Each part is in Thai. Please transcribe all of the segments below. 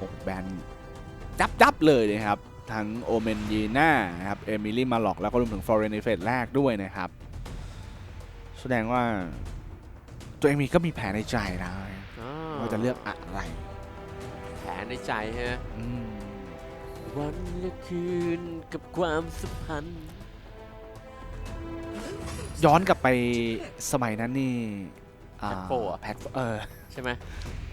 6 แบนจับจับๆเลยนะครับ ทั้งโอเมนยีน่านะครับเอมิลี่มาล็อกแล้วก็รวมถึงฟอร์เรนในเฟสแรกด้วยนะครับ แสดงว่าตัวเองมีก็มีแผนในใจแล้วอ่ว่าจะเลือกอะไร แผนในใจฮะอืมวันและคืนกับความสัมพันธ์ ย้อนกลับไปสมัยนั้นนี่อ่าแพ็คโฟร์อะแพ็คเออ ใช่ไหม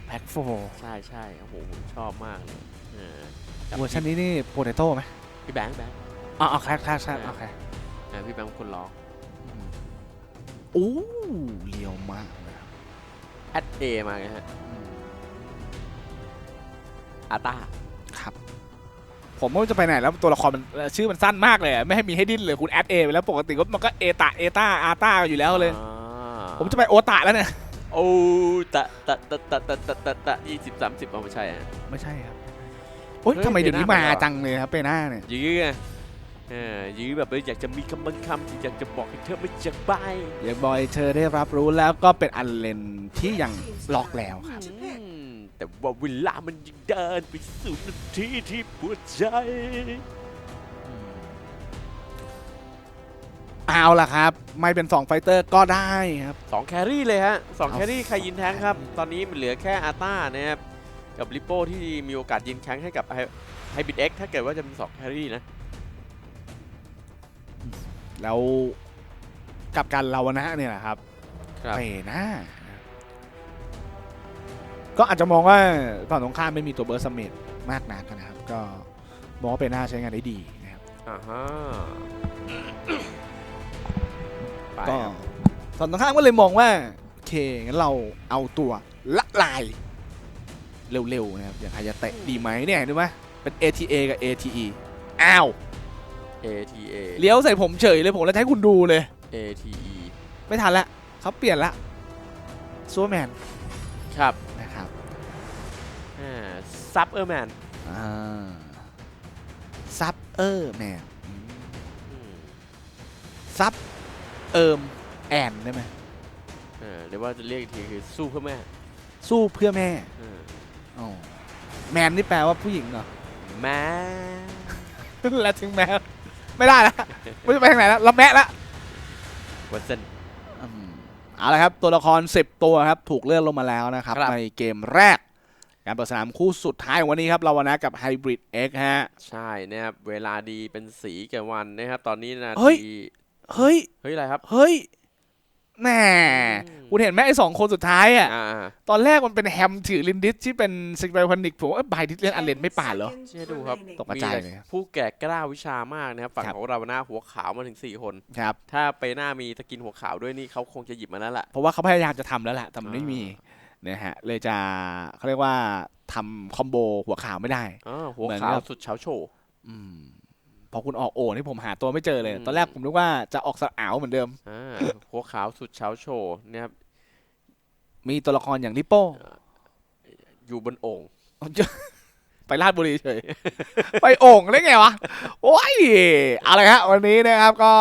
แพ็คโฟใช่ใช่โอ้โหผมชอบมากเลยเออเวอร์ชันนี้นี่โปเตโต้ไหมพี่แบงค์แบงค์อ๋อโอเคครับครับโอเคอ่าพี่แบงค์เป็นคนร้องโอ้เลียวมากนะครับแอดเอมาไงฮะอาตาครับ ผมไม่รู้จะไปไหนแล้วตัวละครมันเอ่อชื่อมันสั้นมากเลยอะไม่ให้มีให้ดิ้นเลยคุณแอดเอไปแล้วปกติก็มันก็เอตาเอตาอาตาอยู่แล้วเลย อ่าผมจะไปโอตาแล้วเนี่ย โอ้ตะตะตะตะตะตะตะตะยี่สิบสามสิบเอาไม่ใช่อะ ไม่ใช่ครับโอ๊ยเฮ้ยทำไมเดี๋ยวนี้เปมาหน้ามาเหรอ จังเลยครับเปหน้าเนี่ยยื้อไงเออยื้อแบบเอออยากจะมีคำบางคำที่อยากจะบอกให้เธอไม่จากไปเดี๋ยวบอยเธอได้รับรู้แล้วก็เป็นอันเลนที่ยังล็อกแล้วครับอืมแต่ว่าเวลามันยังเดินไปสู่นาทีที่ปวดใจ เอาล่ะครับ ไม่เป็น 2 ไฟเตอร์ก็ได้ครับสองแครี่เลยฮะสองเอาแครี่ใครยินแทงครับ ตอนนี้มันเหลือแค่อาต้านะครับกับลิโป้ที่มีโอกาสยินแทงให้กับไฮบิดเอ็กถ้าเกิดว่าจะมีสองแครี่นะ แล้วกับการเรานะเนี่ยแหละครับครับเปหน้าก็อาจจะมองว่าฝั่งตรงข้ามไม่มีตัวเบอร์สมิธมากนักนะครับ ก็มองว่าเปหน้าใช้งานได้ดีนะครับอ่าฮะ ไปก็ครับฝั่งตรงข้ามก็เลยมองว่าโอเคงั้นเราเอาตัวละลาย เร็วๆนะครับอย่างใครจะเตะดีไหมเนี่ยดูไหมเป็น ATA กับ ATE อ้าว ATA เลี้ยวใส่ผมเฉยเลยผมแล้วจะให้คุณดูเลย ATE ไม่ทันละเขาเปลี่ยนละซูเปอร์แมนครับนะครับซับเออร์แมนอ่าซับเออร์แมนซับ เอิมแอนได้ไหมหรือว่าจะเรียกอีกทีคือสู้เพื่อแม่สู้เพื่อแม่เอออ๋อแมนนี่แปลว่าผู้หญิงเหรอ แม่แล้วถึงแมนไม่ได้ละไม่รู้จะไปทางไหนแล้วเราแมะละ วันเซนอืมเอาละครับ ตัวละคร 10 ตัวครับ ถูกเลื่อนลงมาแล้วนะครับ ครับ ในเกมแรก การเปิดสนามคู่สุดท้ายของวันนี้ครับ เราวนะกับ Hybrid X ฮะ ใช่นะครับ เวลาดีเป็นสีแก่วันนะครับ ตอนนี้นาเฮ้ย ที เฮ้ย เฮ้ยอะไรครับ เฮ้ยแหน่อืมคุณเห็นไหมไอ้สองคนสุดท้ายอะอ่าตอนแรกมันเป็นแฮมถือลินดิสที่เป็นซิกไบพันิกผมว่าบายดิสเล่นอันเลนไม่ป่านเหรอเชื่อดูครับตกกระจายเลยมีผู้แก่กล้าวิชามากนะครับ ฝั่งครับของเราหน้าหัวขาวมาถึง 4 คนครับถ้าไปหน้ามีสกินหัวขาวด้วยนี่เขาคงจะหยิบมาแล้วล่ะเพราะว่าเขาพยายามจะทำแล้วแหละแต่มันไม่อ่ามีมีนะฮะเลยจะเขาเรียกว่าทำคอมโบหัวขาวไม่ได้อ๋อหัวเหมือนขาวกับสุดเฉาโฉอืม พอคุณออกโอนี่ผมหาตัวไม่เจอเลยอืมตอนแรกผมนึกว่าจะออกสะอาวเหมือนเดิมอ่าหัวขาวสุดเฉาโฉนะครับมีตัวละครอย่างลิโป้อยู่บนโอ่งไปราชบุรีเฉย ไปโอ่งได้ไงวะ โอ้ยเอาละครับวันนี้นะครับก็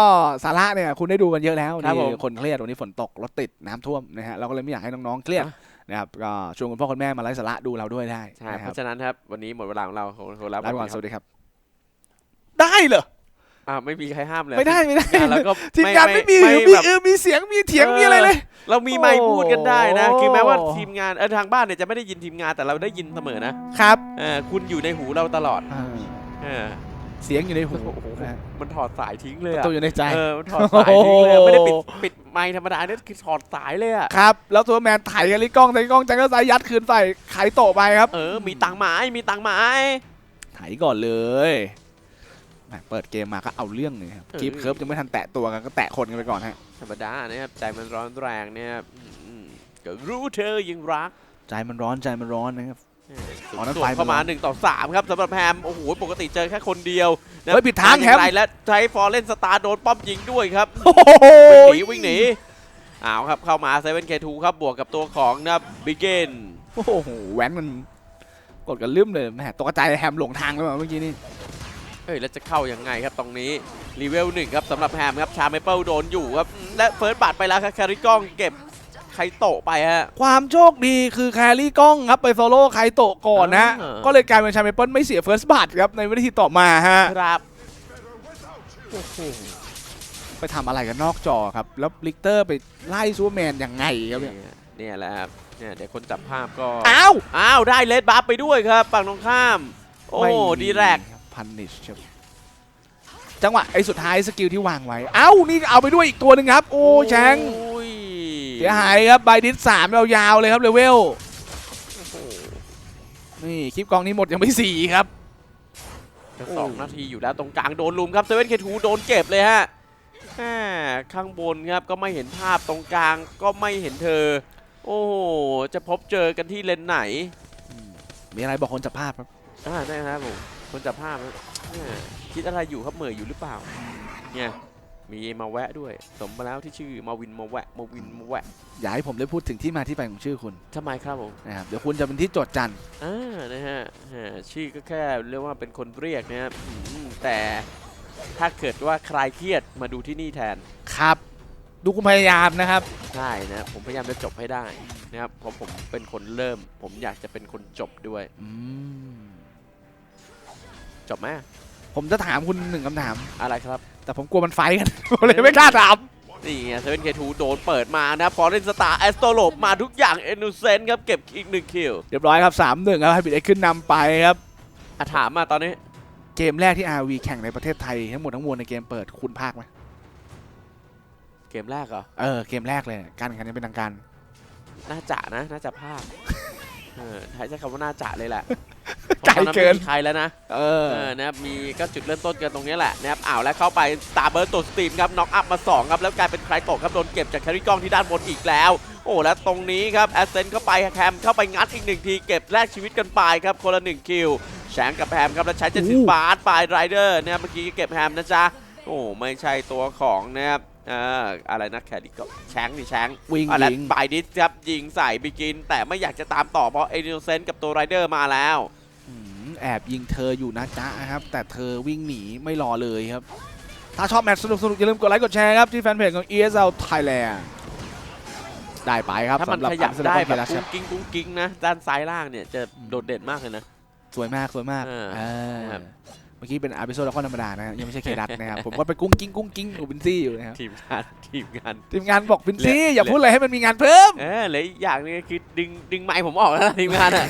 สาระเนี่ย คุณได้ดูกันเยอะแล้วครับนี่ผมคนเครียดวันนี้ฝนตกรถติดน้ำท่วมนะฮะเราก็เลยไม่อยากให้น้องๆเครียดอะนะครับก็ชวนคุณพ่อคุณแม่มาไลฟ์สาระดูเราด้วยได้ใช่นะเพครับราะฉะนั้นครับวันนี้หมดเวลาของเราของของเราลาไปก่อนคสรับวัสดีครับ ได้เหรออ่าไม่มีใครห้ามเลยไม่ได้ไม่ได้งานแล้วก็ทีมงานไม่มีไม่มีแบบเออมีเสียงมีเถียงเออมีอะไรเลย เรามีไมค์พูดกันได้นะโอ้คือแม้ว่าทีมงานเออทางบ้านเนี่ยจะไม่ได้ยินทีมงานแต่เราได้ยินเสมอนะครับเออคุณอยู่ในหูเราตลอดอ่าเออเสียงอยู่ในหูโอ้โหนะฮะมันถอดสายทิ้งเลปยระอะตูอยู่ในใจเออมันถอดสายทิ้งเลยอะโอ้โหไม่ได้ปิดปิดไมค์ธรรมดาเนี่ยคือถอดสายเลยอะครับแล้วตัวแมนไถ่กันลิกล้องไถ่กล้องจังก็สายยัดคืนใส่ไขโตะไปครับเออมีตังค์ไหม้มีตังค์ไหม้ไถก่อนเลยแหม่ เปิดเกมมาก็เอาเรื่องเลยครับเออคลิปเคิร์ฟยังไม่ทันแตะตัวกันก็แตะคนกันไปก่อนฮะธรรมดานะครับใจมันร้อนแรงเนี่ยครับอืมก็รู้เธอยังรัก ใจมันร้อนใจมันร้อนนะครับเอออ๋อนั่นส่วไฟนเข้ามามันร้อนหนึ่งต่อสามครับสำหรับแฮมโอ้โหปกติเจอแค่คนเดียวนะเฮ้ยผิดทางมอย่แฮมไรและใช้ฟอร์เรนสตาร์โดนป้อมยิงด้วยครับโอ้โหวิ่งหนีวิ่งหนีอ้าวครับเข้ามาเซเว่นเคทูครับบวกกับตัวของนะครับบิเกนโอ้โหแหวนมันกดกันลืมเลยแหมตกใจแฮมหลงทางเลยเมื่อกี้นี่ เฮ้ยแล้วจะเข้ายังไงครับตรงนี้รีเวลหนึ่งครับสำหรับแฮมครับชาเมเปิลโดนอยู่ครับและเฟิร์สบัตรไปแล้วครับคาริกล้องเก็บใครโตะไปฮะความโชคดีคือแครี่กล้องครับไปโซโล่ไคโตะก่อนนะอ่าก็เลยกลายเป็นชาเมเปิลไม่เสียเฟิร์สบัตครับในวินาทีต่อมาฮะครับโอ้โหไปทำอะไรกันนอกจอครับ แล้วลิกเตอร์ไปไล่ซูเปอร์แมนยังไงครับเนี่ยเนี่ยเนี่ยแหละครับเนี่ยเดี๋ยวคนจับภาพก็ อ้าว อ้าว ได้เลดบัฟไปด้วยครับฝั่งตรงข้าม โอ้ ดีแรก พันนิชครับจังหวะไอ้สุดท้ายสกิลที่วางไว้ เอ้า นี่เอาไปด้วยอีกตัวหนึ่งครับ โอ้แชงโอ้ยเสียหายครับไบดิสสามยาวๆเลยครับเลเวลโอ้โหนี่คลิปกองนี้หมดยังไม่สี่ครับจะสองนาทีอยู่แล้วตรงกลางโดนลุมครับเซเว่นเคทูโดนเก็บเลยฮะแหม่ข้างบนครับก็ไม่เห็นภาพตรงกลางก็ไม่เห็นเธอ โอ้โหจะพบเจอกันที่เลนไหน มีอะไรบอกคนจับภาพครับอ่าได้ครับผม คนจับภาพนะแหม่คิดอะไรอยู่ครับเหม่ออยู่หรือเปล่า เนี่ยมีมาแวะด้วย สมมาแล้วที่ชื่อมาวินมาแวะมาวินมาแวะอย่าให้ผมได้พูดถึงที่มาที่ไปของชื่อคุณทำไมครับผมนะครับเดี๋ยวคุณจะเป็นที่โจดจันทร์อ่านะฮะอ่าชื่อก็แค่เรียกว่าเป็นคนเรียกนะครับอืมแต่ถ้าเกิดว่าใครเครียดมาดูที่นี่แทนครับ ดูคุณพยายามนะครับใช่นะผมพยายามจะจบให้ได้นะครับเพราะผมเป็นคนเริ่ม ผมอยากจะเป็นคนจบด้วยอืม จบไหมผมจะถามคุณหนึ่งคำถาม อะไรครับ แต่ผมกลัวมันไฟท์กัน ผมเลยไม่กล้าถาม นี่ไงเซเว่นเคทูโดนเปิดมานะพอเล่นสตาร์แอสโตโลบมาทุกอย่างเอนูเซนครับเก็บอีกหนึ่งคิวเรียบร้อยครับสามหนึ่งครับให้บิดเอ็กขึ้นนำไปครับ อะถามมาตอนนี้ เกมแรกที่ RV แข่งในประเทศไทย ทั้งหมดทั้งมวลในเกมเปิดคุณภาคไหมเกมแรกเหรอ เออ เกมแรกเลย การแข่งขันยังเป็นทางการ น่าจะนะ น่าจะพลาด เออใช้คำว่าน่าจะเลยแหละไกลเกินพราะตอไม่มีใครแล้วนะเออเออนะครับมีก็จุดเริ่มต้นกันตรงนี้แหละนะครับอ้าวแล้วเข้าไปตาเบิร์ตตัวสตรีมครับน็อกอัพมา2ครับแล้วกลายเป็นใครตกครับโดนเก็บจากแคริกล้องที่ด้านบนอีกแล้ว โอ้แล้วตรงนี้ครับแอสเซนเข้าไปแฮมเข้าไปงัดอีกหนึ่งทีเก็บแลกชีวิตกันไปครับคนละ1คิวแชงกับแฮมครับแล้วใช้เจ็ดสิบบาทไปไรเดอร์นะครับเมื่อกี้เก็บแฮมนะจ๊ะโอ้ไม่ใช่ตัวของนะครับเอ่ออะไรนะแคริกล้องแชงนี่แชงวิ่งอะและยิงบายดิสครับยิงใส่บิกิน แต่ไม่อยากจะตามต่อเพราะเอเนเซนกับตัวไรเดอร์มาแล้วอืมแอบยิงเธออยู่นะจ๊ะครับ แต่เธอวิ่งหนีไม่รอเลยครับ ถ้าชอบแมตช์สนุกๆอย่าลืมกดไลค์กดแชร์ครับ ที่แฟนเพจของ ESL Thailand ได้ไปครับถ้ามันสำหรับขยับอัลเซนอได้ลแบบเครับกุ้งกิ้งกุ้งกิ้งนะด้านซ้ายล่างเนี่ยจะโดดเด่นมากเลยนะ สวยมากสวยมาก เออเออครับเมื่อกี้เป็นอาร์บิโซแล้วก็ธรรมดานะยังไม่ใช่เคดัตนะครับ ผมก็ไปกุ้งกิ้งกุ้งกิ้งกับวินซี่อยู่นะครับทีมงานทีมงาน ทีมงานบอกวินซี่เหลืออย่าพูดอะไรให้มันมีงานเพิ่ม เออเหลยอย่างนึงคือดึงดึงไม้ผมออกแล้วนะทีมงานอะ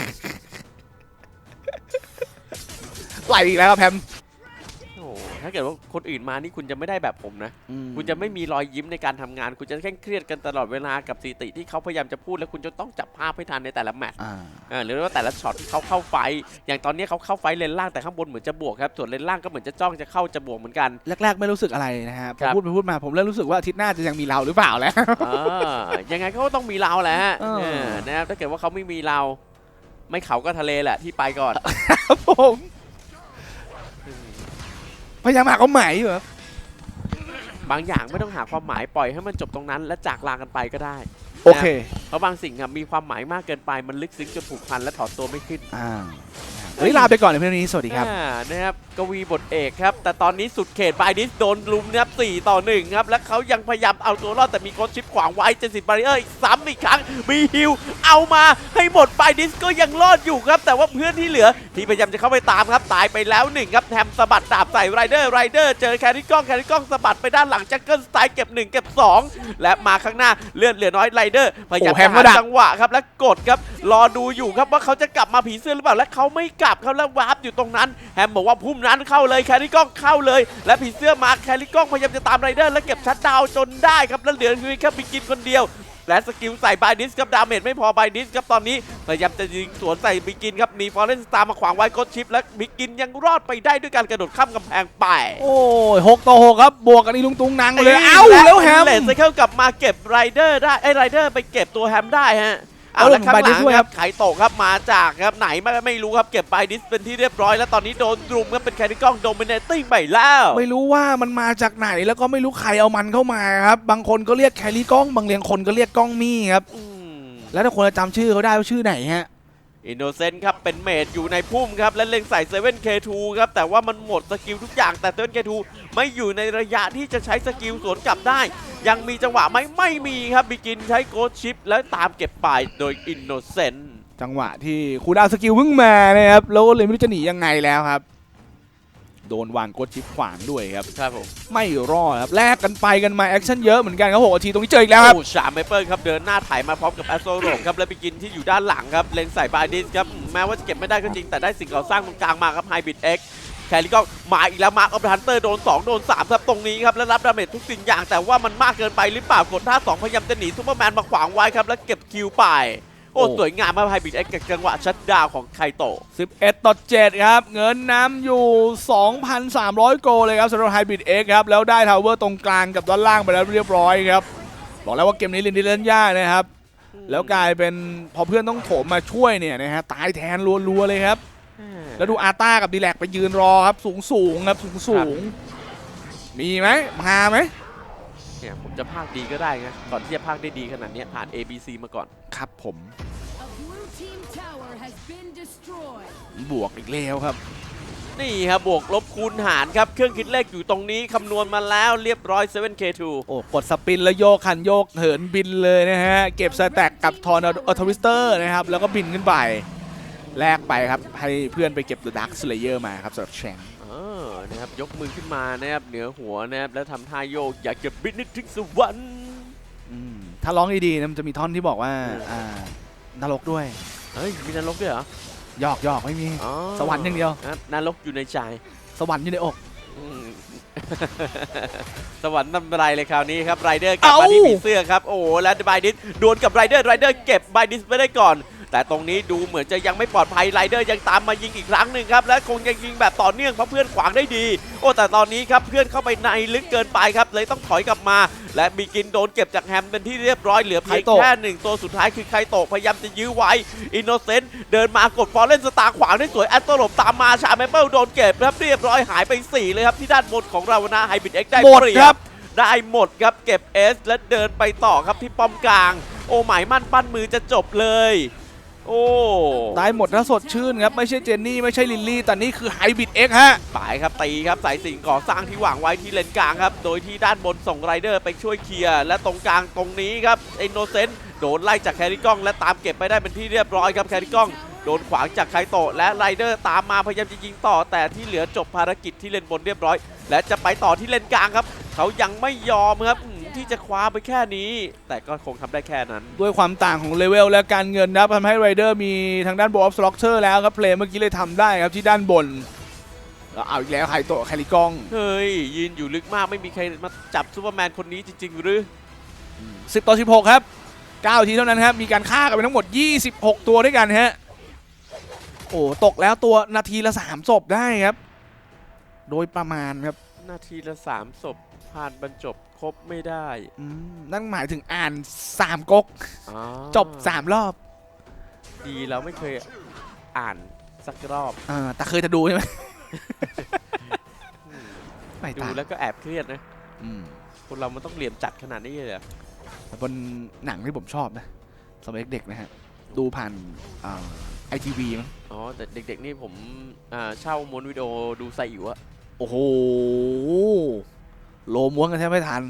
ไหลอีกแล้วครับแพมโอ้โห ถ้าเกิดว่าคนอื่นมานี่คุณจะไม่ได้แบบผมนะ คุณจะไม่มีรอยยิ้มในการทำงาน คุณจะเคร่งเครียดกันตลอดเวลากับสถิติที่เขาพยายามจะพูด แล้วคุณจะต้องจับภาพให้ทันในแต่ละแมตช์อ่าเออหรือว่าแต่ละช็อตที่เขาเข้าไฟท์อย่างตอนนี้เขาเข้าไฟท์เลนล่างแต่ข้างบนเหมือนจะบวกครับส่วนเลนล่างก็เหมือนจะจ้องจะเข้าจะบวกเหมือนกันแรกๆไม่รู้สึกอะไรนะฮะพครัอบพูดไปพูดมาผมเริ่มรู้สึกว่าอาทิตย์หน้าจะยังมีเราหรือเปล่าแล้วอ่ายังไงเขาก็ต้องมีเราแหละฮะเออเออนะครับถ้าเกิดว่าเขาไม่มีเรา ไม่เขาก็ทะเลแหละที่ไปก่อนครับผม พยายามหาความหมายอยู่ครับบางอย่างไม่ต้องหาความหมายปล่อยให้มันจบตรงนั้น และจากลากันไปก็ได้ โอเค เพราะบางสิ่งอะมีความหมายมากเกินไปมันลึกซึ้งจนผูกพันและถอดตัวไม่ขึ้น อ่า วันนี้ลาไปก่อนในเพียงเท่านี้ สวัสดีครับอ่านะครับกวีบทเอกครับ แต่ตอนนี้สุดเขตบายดิสโดนลุมนะครับ4ต่อ1ครับ และเขายังพยายามเอาตัวรอด แต่มีโคชชิปขวางไว้เจสิบาริเออร์อีกซ้ำอีกครั้งมีฮิวเอามาให้หมดบายดิสก็ยังรอดอยู่ครับ แต่ว่าเพื่อนที่เหลือ ที่พยายามจะเข้าไปตามครับ ตายไปแล้วหนึ่งครับแทมสะบัดดาบใส่ไรเดอร์ไรเดอร์เจอแคริกล้องแคริกล้องสะบัดไปด้านหลังแจ็คเกิลสไตล์เก็บ 1 เก็บ 2 และมาข้างหน้าเลื่อนเหลือน้อยไรเดอร์พยายามโอ้แฮจะมหาก็ดักจังหวะครับและกดครับรอดูอยู่ครับว่าเขาจะกลับมาผีเสื้อหรือเปล่าและเขาไม่กลับครับแล้ววาร์ปอยู่ตรงนั้น แฮมบอกว่าพุ่มนั้นเข้าเลยแคริกล้องเข้าเลย และผีเสื้อมาแคริกล้องพยายามจะตามไรเดอร์และเก็บชัดดาวน์จนได้ครับแล้วเหลือคือแค่บิกินคนเดียวและสกิลใส่บายดิสครับดาเมจไม่พอบายดิสครับตอนนี้พยายามจะยิงสวนใส่บิกินครับมีฟอร์เรนสตาร์มาขวางไว้กดชิป และบิกินยังรอดไปได้ด้วยการกระโดดข้ามกำแพงไป โอ้ยหกต่อหกครับ บวกกันอีลุงตุงนังเลย เอ้าแล้วแฮมเลนไซเคิลกลับมาเก็บไรเดอร์ได้ไอ้ไรเดอร์ไปเก็บตัวแฮมได้ฮะ เอาเอาแล้วข้างหบายดิลัสงด้วยคครัรับบไขโตกครับมาจากครับไหนไม่ไม่รู้ครับเก็บบายดิสเป็นที่เรียบร้อย แล้วตอนนี้โดนรุมครับเป็นแคริกล้องโดมิเนติ้งไปแล้ว ไม่รู้ว่ามันมาจากไหนแล้วก็ไม่รู้ใครเอามันเข้ามาครับบางคนก็เรียกแคลรี่กล้อง บางเรียงคนก็เรียกกล้องมี่ครับอืมแล้วถ้าคนจะจำชื่อเขาได้ว่าชื่อไหนฮะ อินโนเซนต์ครับเป็นเมดอยู่ในพุ่มครับ และเล็งใส่เซเว่นเครับ แต่ว่ามันหมดสกิลทุกอย่างแต่เติ้นเคทูไม่อยู่ในระยะที่จะใช้สกิลสวนกลับได้ ยังมีจังหวะไหมไม่มีครับบิกินใช้โกดชิป แล้วตามเก็บไปโดยอินโนเซนต์จังหวะที่คูดาวสกิลเพิ่งมานะครับแล้วก็เลยไม่รู้จะหนียังไงแล้วครับ โดนวางกดชิปขวางด้วยครับ ครับผม ไม่รอดครับ แลกกันไปกันมา แอคชั่นเยอะเหมือนกันครับหกนาทีตรงนี้เจออีกแล้วครับโอ้ชามเมเปิลครับ เดินหน้าถ่ายมาพร้อมกับแอสโซโรมครับ และบิกินที่อยู่ด้านหลังครับ เล็งใส่บายดิสครับ แม้ว่าจะเก็บไม่ได้ก็จริง แต่ได้สิ่งก่อสร้างตรงกลางมาครับไฮบิดเอ็กแคลรี่ก็มาอีกแล้วมาร์คออฟฮันเตอร์โดน 2 โดน 3 ครับ ตรงนี้ครับ และรับดาเมจทุกสิ่งอย่างแต่ว่ามันมากเกินไปหรือเปล่ากดท่า2พยายามจะหนีซูเปอร์แมนมาขวางไว้ครับแล้วเก็บคิวไป โอ้โอ้สวยงามมากไฮบิดเอ็กกับจังหวะชัดดาวน์ของไคโตะ11 ต่อ 7 ครับ เงินน้ำอยู่ 2,300 โกลเลยครับสำหรับไฮบริดเอ็กครับ แล้วได้ทาวเวอร์ตรงกลางกับด้านล่างไปแล้วเรียบร้อยครับ บอกแล้วว่าเกมนี้เล่นดีเล่นยากนะครับ แล้วกลายเป็นพอเพื่อนต้องโถมมาช่วยเนี่ยนะฮะตายแทนรัวๆเลยครับ แล้วดูอาต้ากับดีแลกไปยืนรอครับสูงสูงๆครับสูงสูงๆมีไหมมาไหม เนี่ยผมจะพากดีก็ได้นะก่อนที่จะพากได้ดีขนาดเนี้ยผ่าน A B C มาก่อน ครับผม A blue team tower has been destroyed. บวกอีกแล้วครับ นี่ครับบวกลบคูณหารครับเครื่องคิดเลขอยู่ตรงนี้คำนวณมาแล้วเรียบร้อย 7K2 โอ้กดสปินแล้วโยกคันโยกเหินบินเลยนะฮะ เก็บสแต็กกับทอร์นาโดทวิสเตอร์นะครับ แล้วก็บินขึ้นไปแลกไปครับ ให้เพื่อนไปเก็บ The Dark Slayer มาครับสำหรับแชงเออนะครับยกมือขึ้นมานะครับเหนือหัวนะครับแล้วทำท่าโยกอยากจะบินนึกถึงสวรรค์อืมถ้าร้องดีๆนะมันจะมีท่อนที่บอกว่าอ่านรกด้วยเฮ้ยมีนรกด้วยเหรอหยอกหยอกไม่มีอ๋อสวรรค์อย่างเดียว ครับนรกอยู่ในใจสวรรค์อยู่ในอก อืม สวรรค์ทำอะไรเลยคราวนี้ครับไรเดอร์กลับมาเอ้า ที่ผีเสื้อครับโอ้โหแล้วบายดิสดวลกับไรเดอร์ไรเดอร์เก็บบายดิสไม่ได้ก่อน แต่ตรงนี้ดูเหมือนจะยังไม่ปลอดภัยไรเดอร์ยังตามมายิงอีกครั้งหนึ่งครับและคงยังยิงแบบต่อเนื่องเพราะเพื่อนขวางได้ดี โอ้แต่ตอนนี้ครับเพื่อนเข้าไปในลึกเกินไปครับเลยต้องถอยกลับมา และบีกินโดนเก็บจากแฮมเป็นที่เรียบร้อยเหลือเพียงไคโตะแค่หนึ่งตัวสุดท้ายคือไคโตะพยายามจะยื้อไว้อินโนเซนต์เดินมากดฟอร์เรนสตาร์ขวางได้สวยแอตโตหลบตามมาชาแมเปิลโดนเก็บครับเรียบร้อยหายไปสี่เลยครับที่ด้านบนของเรานะไฮบิดเอ็กได้หมดเปรียครับได้หมดครับเก็บ S และเดินไปต่อครับที่ป้อมกลาง โอ้หมายมั่นปั้นมือจะจบเลย โอ้ได้หมดถ้าสดชื่นครับ ไม่ใช่เจนนี่ไม่ใช่ลิลลี่ แต่นี่คือไฮบริดเอ็กฮะปายครับตีครับสายสิงก่อสร้างที่วางไว้ที่เลนกลางครับ โดยที่ด้านบนส่งไรเดอร์ไปช่วยเคลียร์และตรงกลางตรงนี้ครับอินโนเซนต์โดนไล่จากแคริกล้อง และตามเก็บไปได้เป็นที่เรียบร้อยครับแคริกล้องโดนขวางจากไคโตะและไรเดอร์ตามมาพยายามจะยิงต่อ แต่ที่เหลือจบภารกิจที่เลนบนเรียบร้อย และจะไปต่อที่เลนกลางครับ เขายังไม่ยอมครับอืม ที่จะคว้าไปแค่นี้ แต่ก็คงทำได้แค่นั้น ด้วยความต่างของเลเวลและการเงินนะครับทำให้ไรเดอร์มีทางด้านบอฟสล็อกเชอร์แล้วครับเพลย์เมื่อกี้เลยทำได้ครับที่ด้านบนแล้วเอาอีกแล้วไฮโตะแคลิกอง เฮ้ย ยืนอยู่ลึกมากไม่มีใครมาจับซูเปอร์แมนคนนี้จริง ๆ หรือ 10 ต่อ 16 ครับ 9 ทีเท่านั้นครับ มีการฆ่ากันไปทั้งหมด 26 ตัวด้วยกันฮะ โอ้ตกแล้วตัวนาทีละ 3 ศพได้ครับ โดยประมาณครับ นาทีละสามศพผ่านบรรจบ ครบไม่ได้อืมนั่นหมายถึงอ่าน3ก๊กอ๋อจบ3รอบดีเราไม่เคยอ่านสักรอบอ่าแต่เคยจะดูใช่ไหมไม่ดูต่างแล้วก็แอบเครียดนะอืมคนเรามันต้องเหลี่ยมจัดขนาดนี้เลยเหรอแต่เป็นหนังที่ผมชอบนะสมัยเด็กๆนะฮะ ดูผ่านไอทีวีมั้งอ๋อแต่เด็กๆนี่ผมอ่าเช่าม้วนวิดีโอดูไซอิ๋วอะโอ้โห โลม้วนกันแทบไม่ทัน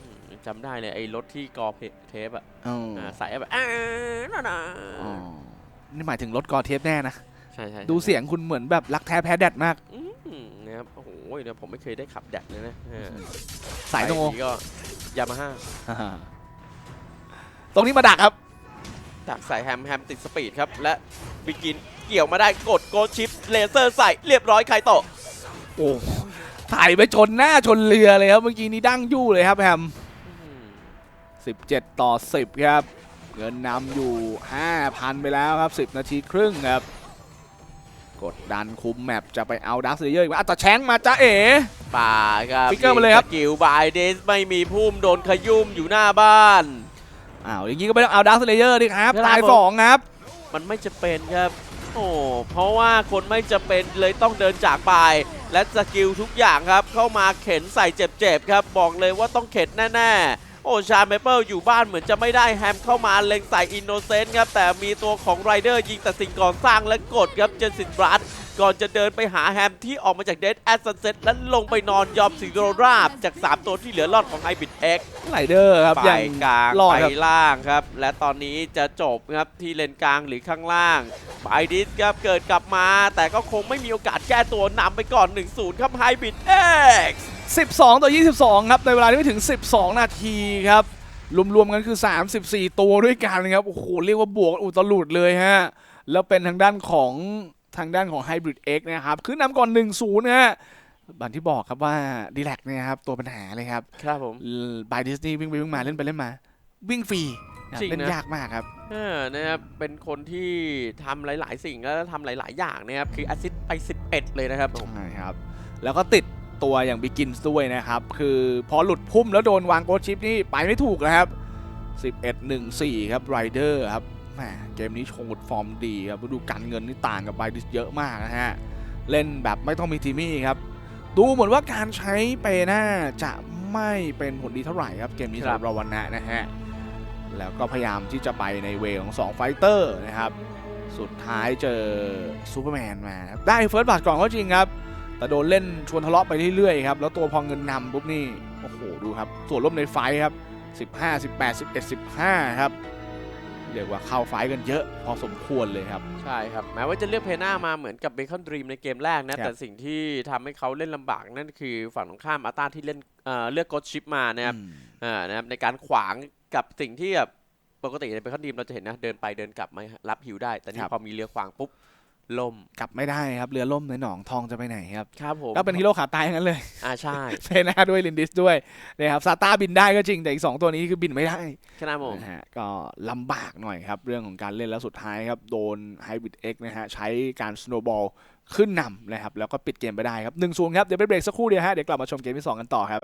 อืมจำได้เลยไอ้รถที่กอเพเทปอะอ๋ออ่าใส่แบบอ่าน่าน่าอ๋อนี่หมายถึงรถกอเทปแน่นะใช่ใช่ดูเสียงคุณเหมือนแบบรักแท้แพ้แดดมากอืมนะครับโอ้โหเนี่ยผมไม่เคยได้ขับแดดเลยนะอ่าสายโนไปทีก็ยามาฮ่าอ่าตรงนี้มาดักครับ ดักใส่แฮมแฮมติดสปีดครับ และบิกินเกี่ยวมาได้กดโกดชิปเลเซอร์ใส่เรียบร้อยใครโตะโอ้ ถ่ายไปชนหน้าชนเรือเลยครับ เมื่อกี้นี้ดั้งยู่เลยครับแฮมอืม17 ต่อ 10 ครับ เงินนำอยู่ 5,000 ไปแล้วครับ 10 นาทีครึ่งครับ กดดันคุมแมปจะไปเอาดักเซเยอร์อีกว่าอะแต่แชงมาจ้าเอ๋ป่าครับฟิกเกอร์มาเลยครับสกิลบายเดสไม่มีพุ่มโดนขยุ่มอยู่หน้าบ้านอ้าวอย่างนี้ก็ไม่ต้องเอาดักเซเยอร์ดิครับครับตายผมสองครับ มันไม่จะเป็นครับ โอ้เพราะว่าคนไม่จะเป็นเลยต้องเดินจากไป และสกิลทุกอย่างครับ เข้ามาเข็นใส่เจ็บๆครับ บอกเลยว่าต้องเข็นแน่ๆ โอ้ชาเมเปิลอยู่บ้านเหมือนจะไม่ได้แฮมเข้ามาเล็งใส่อินโนเซนต์ครับ แต่มีตัวของไรเดอร์ยิงแต่สิ่งก่อสร้างและกดครับเจนสินบรัด ก่อนจะเดินไปหาแฮมที่ออกมาจากเดดแอสซันเซ็ตและลงไปนอนยอมสิโรราบจาก 3 ตัวที่เหลือรอดของไฮบิดเอ็กไรเดอร์ครับไปอย่างกลางรอดไปครับล่างครับ และตอนนี้จะจบครับที่เลนกลางหรือข้างล่างไอดิสครับเกิดกลับมา แต่ก็คงไม่มีโอกาสแก้ตัวนำไปก่อน 1-0 ครับไฮบิดเอ็ก12 ต่อ 22 ครับ ในเวลาที่ไม่ถึง 12 นาทีครับ รวมๆกันคือ 34 ตัวด้วยกันครับ โอ้โห เรียกว่าบวกอุตลุดเลยฮะ แล้วเป็นทางด้านของ ทางด้านของ Hybrid X นะครับขึ้นนำก่อน 1-0นะฮะบันที่บอกครับว่าดีแลกเนี่ยครับ ตัวปัญหาเลยครับ ครับผมบายดิสนีย์วิ่งไปวิ่งมาเล่นไปเล่นมา วิ่งฟรีนะครับจริงนะเล่นยากมากครับเออนะครับเป็นคนที่ทำหลาย ๆ สิ่งแล้วทำหลาย ๆ อย่างนะครับ คือแอสซิสต์ไป 11 เลยนะครับผมใช่ครับ แล้วก็ติดตัวอย่างบิกินส์ด้วยนะครับ คือพอหลุดพุ่มแล้วโดนวางโกดชิปนี่ไปไม่ถูกนะครับ 11 1 4 ครับไรเดอร์ครับ แหมเกมนี้โชว์ฟอร์มดีครับดูการเงินนี่ต่างกับไบดิสเยอะมากนะฮะ เล่นแบบไม่ต้องมีทีมี่ครับ ดูเหมือนว่าการใช้เปน่าจะไม่เป็นผลดีเท่าไหร่ครับ เกมนี้สำรัหบรับราวนะนะฮะ แล้วก็พยายามที่จะไปในเวของ 2 ไฟเตอร์นะครับ สุดท้ายเจอซูเปอร์แมนมาได้เฟิร์สบัตก่อนก็จริงครับแต่โดนเล่นชวนทะเลาะไปเรื่อยๆครับ แล้วตัวพอเงินนำปุ๊บนี่ โอ้โห ดูครับ ส่วนร่วมในไฟครับ 15 18 11 15 ครับ เรียกว่าเข้าไฟท์กันเยอะ พอสมควรเลยครับ ใช่ครับ แม้ว่าจะเลือกเพน่ามาเหมือนกับเบคอนดรีมในเกมแรกนะครับแต่สิ่งที่ทำให้เขาเล่นลำบากนั่นคือฝั่งตรงข้ามอาตาที่เล่นเอ่อเลือกกดชิปมานะครับอืมอ่านะครับในการขวางกับสิ่งที่แบบปกติในเบคอนดรีมเราจะเห็นนะ เดินไปเดินกลับมารับฮิวได้ แต่นี่พอมีเรือขวางปุ๊บ ล่มกลับไม่ได้ครับ เรือล่มในหนองทองจะไปไหนครับ ครับผมก็เป็นฮีโร่ขาตายอย่างนั้นเลย อ่าใช่เฟน่าด้วยลินดิสด้วยนะครับซาต้าบินได้ก็จริงแต่อีก 2 ตัวนี้คือบินไม่ได้ครับผมนะฮะก็ลำบากหน่อยครับ เรื่องของการเล่นแล้วสุดท้ายครับ โดน Hybrid X นะฮะใช้การ snowball ขึ้นนำนะครับแล้วก็ปิดเกมไปได้ครับ1-0ครับเดี๋ยวไปเบรกสักครู่เดียวฮะเดี๋ยวกลับมาชมเกมที่ 2 กันต่อครับ